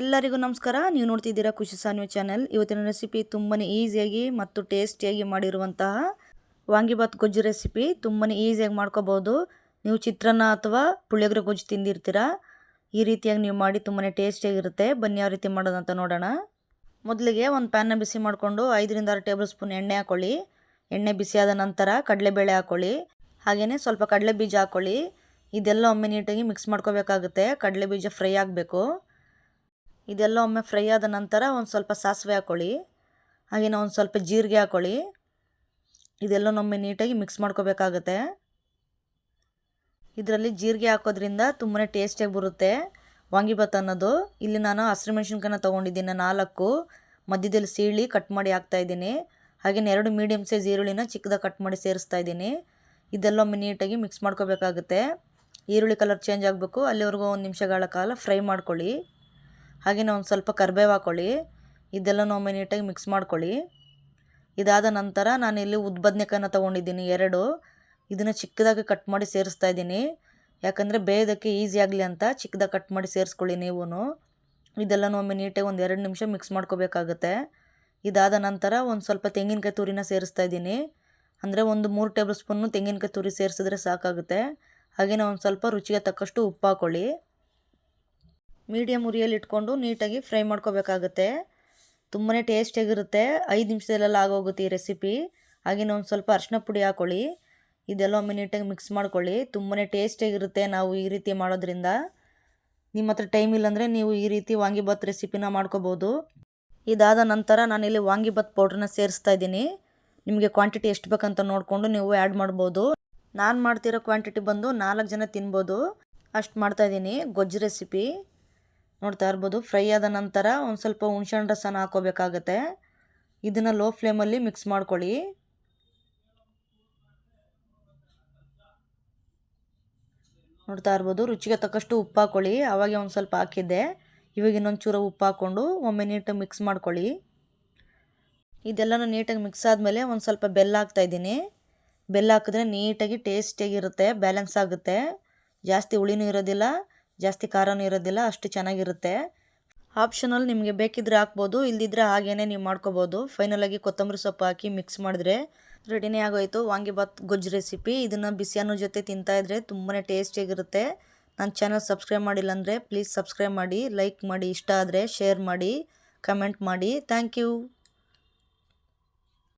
ಎಲ್ಲರಿಗೂ ನಮಸ್ಕಾರ. ನೀವು ನೋಡ್ತಿದ್ದೀರಾ ಖುಷಿ ಸಾನ್ವಿ ಚಾನೆಲ್. ಇವತ್ತಿನ ರೆಸಿಪಿ ತುಂಬಾ ಈಸಿಯಾಗಿ ಮತ್ತು ಟೇಸ್ಟಿಯಾಗಿ ಮಾಡಿರುವಂತಹ ವಾಂಗಿಬಾತ್ ಗೊಜ್ಜು ರೆಸಿಪಿ ತುಂಬಾ ಈಸಿಯಾಗಿ ಮಾಡ್ಕೋಬೋದು. ನೀವು ಚಿತ್ರಾನ್ನ ಅಥವಾ ಪುಳಿಯೋಗರೆ ಗೊಜ್ಜು ತಿಂದಿರ್ತೀರಾ? ಈ ರೀತಿಯಾಗಿ ನೀವು ಮಾಡಿ ತುಂಬಾ ಟೇಸ್ಟಿಯಾಗಿರುತ್ತೆ. ಬನ್ನಿ ಯಾವ ರೀತಿ ಮಾಡೋದಂತ ನೋಡೋಣ. ಮೊದಲಿಗೆ ಒಂದು ಪ್ಯಾನ್ನ ಬಿಸಿ ಮಾಡಿಕೊಂಡು ಐದರಿಂದ ಆರು ಟೇಬಲ್ ಸ್ಪೂನ್ ಎಣ್ಣೆ ಹಾಕ್ಕೊಳ್ಳಿ ಎಣ್ಣೆ ಬಿಸಿಯಾದ ನಂತರ ಕಡಲೆಬೇಳೆ ಹಾಕ್ಕೊಳ್ಳಿ ಹಾಗೆಯೇ ಸ್ವಲ್ಪ ಕಡಲೆ ಬೀಜ ಹಾಕ್ಕೊಳ್ಳಿ ಇದೆಲ್ಲ ಒಮ್ಮೆ ನೀಟಾಗಿ ಮಿಕ್ಸ್ ಮಾಡ್ಕೋಬೇಕಾಗುತ್ತೆ. ಕಡಲೆ ಬೀಜ ಫ್ರೈ ಆಗಬೇಕು. ಇದೆಲ್ಲ ಒಮ್ಮೆ ಫ್ರೈ ಆದ ನಂತರ ಒಂದು ಸ್ವಲ್ಪ ಸಾಸಿವೆ ಹಾಕ್ಕೊಳ್ಳಿ ಹಾಗೆಯೇ ಒಂದು ಸ್ವಲ್ಪ ಜೀರಿಗೆ ಹಾಕ್ಕೊಳ್ಳಿ ಇದೆಲ್ಲನೊಮ್ಮೆ ನೀಟಾಗಿ ಮಿಕ್ಸ್ ಮಾಡ್ಕೋಬೇಕಾಗತ್ತೆ. ಇದರಲ್ಲಿ ಜೀರಿಗೆ ಹಾಕೋದ್ರಿಂದ ತುಂಬಾ ಟೇಸ್ಟಿಯಾಗಿ ಬರುತ್ತೆ. ವಾಂಗಿಭಾತ್ ಅನ್ನೋದು. ಇಲ್ಲಿ ನಾನು ಹಸಿರು ಮೆಣಸಿನ್ಕಾಯನ್ನ ತೊಗೊಂಡಿದ್ದೀನಿ ನಾಲ್ಕು. ಮಧ್ಯದಲ್ಲಿ ಸೀಳಿ ಕಟ್ ಮಾಡಿ ಹಾಕ್ತಾಯಿದ್ದೀನಿ ಹಾಗೆಯೇ ಎರಡು ಮೀಡಿಯಮ್ ಸೈಜ್ ಈರುಳ್ಳಿನ ಚಿಕ್ಕದಾಗಿ ಕಟ್ ಮಾಡಿ ಸೇರಿಸ್ತಾ ಇದ್ದೀನಿ. ಇದೆಲ್ಲೊಮ್ಮೆ ನೀಟಾಗಿ ಮಿಕ್ಸ್ ಮಾಡ್ಕೋಬೇಕಾಗುತ್ತೆ. ಈರುಳ್ಳಿ ಕಲರ್ ಚೇಂಜ್ ಆಗಬೇಕು. ಅಲ್ಲಿವರೆಗೂ ಒಂದು ನಿಮಿಷಗಳ ಕಾಲ ಫ್ರೈ ಮಾಡ್ಕೊಳ್ಳಿ. ಹಾಗೆಯೇ ಒಂದು ಸ್ವಲ್ಪ ಕರಿಬೇವು ಹಾಕ್ಕೊಳ್ಳಿ ಇದೆಲ್ಲನೂ ಒಮ್ಮೆ ನೀಟಾಗಿ ಮಿಕ್ಸ್ ಮಾಡ್ಕೊಳ್ಳಿ. ಇದಾದ ನಂತರ ನಾನು ಇಲ್ಲಿ ಬದನೆಕಾಯನ್ನ ತೊಗೊಂಡಿದ್ದೀನಿ ಎರಡು. ಇದನ್ನು ಚಿಕ್ಕದಾಗಿ ಕಟ್ ಮಾಡಿ ಸೇರಿಸ್ತಾ ಇದ್ದೀನಿ. ಯಾಕಂದರೆ ಬೇಯೋದಕ್ಕೆ ಈಸಿ ಆಗಲಿ ಅಂತ ಚಿಕ್ಕದಾಗಿ ಕಟ್ ಮಾಡಿ ಸೇರಿಸ್ಕೊಳ್ಳಿ ನೀವು ಇದೆಲ್ಲನೂ ಒಮ್ಮೆ ನೀಟಾಗಿ ಒಂದು ಎರಡು ನಿಮಿಷ ಮಿಕ್ಸ್ ಮಾಡ್ಕೋಬೇಕಾಗುತ್ತೆ. ಇದಾದ ನಂತರ ಒಂದು ಸ್ವಲ್ಪ ತೆಂಗಿನಕಾಯಿ ತುರಿನ ಸೇರಿಸ್ತಾ ಇದ್ದೀನಿ. ಅಂದರೆ ಒಂದು ಮೂರು ಟೇಬಲ್ ಸ್ಪೂನು ತೆಂಗಿನಕಾಯಿ ತುರಿ ಸೇರಿಸಿದ್ರೆ ಸಾಕಾಗುತ್ತೆ. ಹಾಗೆಯೇ ಒಂದು ಸ್ವಲ್ಪ ರುಚಿಗೆ ತಕ್ಕಷ್ಟು ಉಪ್ಪು ಹಾಕ್ಕೊಳ್ಳಿ ಮೀಡಿಯಮ್ ಉರಿಯಲ್ಲಿ ಇಟ್ಕೊಂಡು ನೀಟಾಗಿ ಫ್ರೈ ಮಾಡ್ಕೋಬೇಕಾಗುತ್ತೆ. ತುಂಬಾ ಟೇಸ್ಟಿಯಾಗಿರುತ್ತೆ. ಐದು ನಿಮಿಷದಲ್ಲೆಲ್ಲ ಆಗೋಗುತ್ತೆ ಈ ರೆಸಿಪಿ. ಹಾಗೆಯೇ ಒಂದು ಸ್ವಲ್ಪ ಅರ್ಶಿನ ಪುಡಿ ಹಾಕೊಳ್ಳಿ. ಇದೆಲ್ಲ ಒಮ್ಮೆ ನೀಟಾಗಿ ಮಿಕ್ಸ್ ಮಾಡ್ಕೊಳ್ಳಿ. ತುಂಬಾ ಟೇಸ್ಟಿಯಾಗಿರುತ್ತೆ ನಾವು ಈ ರೀತಿ ಮಾಡೋದ್ರಿಂದ. ನಿಮ್ಮ ಹತ್ರ ಟೈಮ್ ಇಲ್ಲಾಂದರೆ ನೀವು ಈ ರೀತಿ ವಾಂಗಿಭಾತ್ ರೆಸಿಪಿನ ಮಾಡ್ಕೋಬೋದು. ಇದಾದ ನಂತರ ನಾನಿಲ್ಲಿ ವಾಂಗಿಭಾತ್ ಪೌಡ್ರನ್ನ ಸೇರಿಸ್ತಾ ಇದ್ದೀನಿ. ನಿಮಗೆ ಕ್ವಾಂಟಿಟಿ ಎಷ್ಟು ಬೇಕಂತ ನೋಡಿಕೊಂಡು ನೀವು ಆ್ಯಡ್ ಮಾಡ್ಬೋದು. ನಾನು ಮಾಡ್ತಿರೋ ಕ್ವಾಂಟಿಟಿ ಬಂದು ನಾಲ್ಕು ಜನ ತಿನ್ಬೋದು. ಅಷ್ಟು ಮಾಡ್ತಾಯಿದ್ದೀನಿ ಗೊಜ್ಜು ರೆಸಿಪಿ. ನೋಡ್ತಾ ಇರ್ಬೋದು. ಫ್ರೈ ಆದ ನಂತರ ಒಂದು ಸ್ವಲ್ಪ ಹುಣ್ಸೆಹಣ್ಣು ರಸನ ಹಾಕೋಬೇಕಾಗತ್ತೆ. ಇದನ್ನು ಲೋ ಫ್ಲೇಮಲ್ಲಿ ಮಿಕ್ಸ್ ಮಾಡ್ಕೊಳ್ಳಿ. ನೋಡ್ತಾ ಇರ್ಬೋದು. ರುಚಿಗೆ ತಕ್ಕಷ್ಟು ಉಪ್ಪು ಹಾಕ್ಕೊಳ್ಳಿ ಅವಾಗೆ ಒಂದು ಸ್ವಲ್ಪ ಹಾಕಿದ್ದೆ. ಇವಾಗ ಇನ್ನೊಂದು ಚೂರು ಉಪ್ಪು ಹಾಕ್ಕೊಂಡು ಒಮ್ಮೆ ನೀಟಾಗಿ ಮಿಕ್ಸ್ ಮಾಡ್ಕೊಳ್ಳಿ. ಇದೆಲ್ಲನೂ ನೀಟಾಗಿ ಮಿಕ್ಸ್ ಆದಮೇಲೆ ಒಂದು ಸ್ವಲ್ಪ ಬೆಲ್ಲ ಹಾಕ್ತಾಯಿದ್ದೀನಿ ಬೆಲ್ಲ ಹಾಕಿದ್ರೆ ನೀಟಾಗಿ ಟೇಸ್ಟಿಯಾಗಿರುತ್ತೆ, ಬ್ಯಾಲೆನ್ಸ್ ಆಗುತ್ತೆ. ಜಾಸ್ತಿ ಹುಳಿನೂ ಇರೋದಿಲ್ಲ. ಜಾಸ್ತಿ ಖಾರನೂ ಇರೋದಿಲ್ಲ, ಅಷ್ಟು ಚೆನ್ನಾಗಿರುತ್ತೆ. ಆಪ್ಷನಲ್ ನಿಮಗೆ ಬೇಕಿದ್ರೆ ಹಾಕ್ಬೋದು, ಇಲ್ದಿದ್ರೆ ಹಾಗೇ ನೀವು ಮಾಡ್ಕೋಬೋದು. ಫೈನಲಾಗಿ ಕೊತ್ತಂಬರಿ ಸೊಪ್ಪು ಹಾಕಿ ಮಿಕ್ಸ್ ಮಾಡಿದ್ರೆ ರೆಡಿನೇ ಆಗೋಯ್ತು. ವಾಂಗಿಬಾತ್ ಗೊಜ್ಜು ರೆಸಿಪಿ ಇದನ್ನು ಬಿಸಿ ಅನ್ನೋ ಜೊತೆ ತಿಂತಾಯಿದ್ರೆ ತುಂಬಾ ಟೇಸ್ಟಿಯಾಗಿರುತ್ತೆ ನನ್ನ ಚಾನಲ್ ಸಬ್ಸ್ಕ್ರೈಬ್ ಮಾಡಿಲ್ಲ ಅಂದರೆ ಪ್ಲೀಸ್ ಸಬ್ಸ್ಕ್ರೈಬ್ ಮಾಡಿ ಲೈಕ್ ಮಾಡಿ, ಇಷ್ಟ ಆದರೆ ಶೇರ್ ಮಾಡಿ ಕಮೆಂಟ್ ಮಾಡಿ. Thank you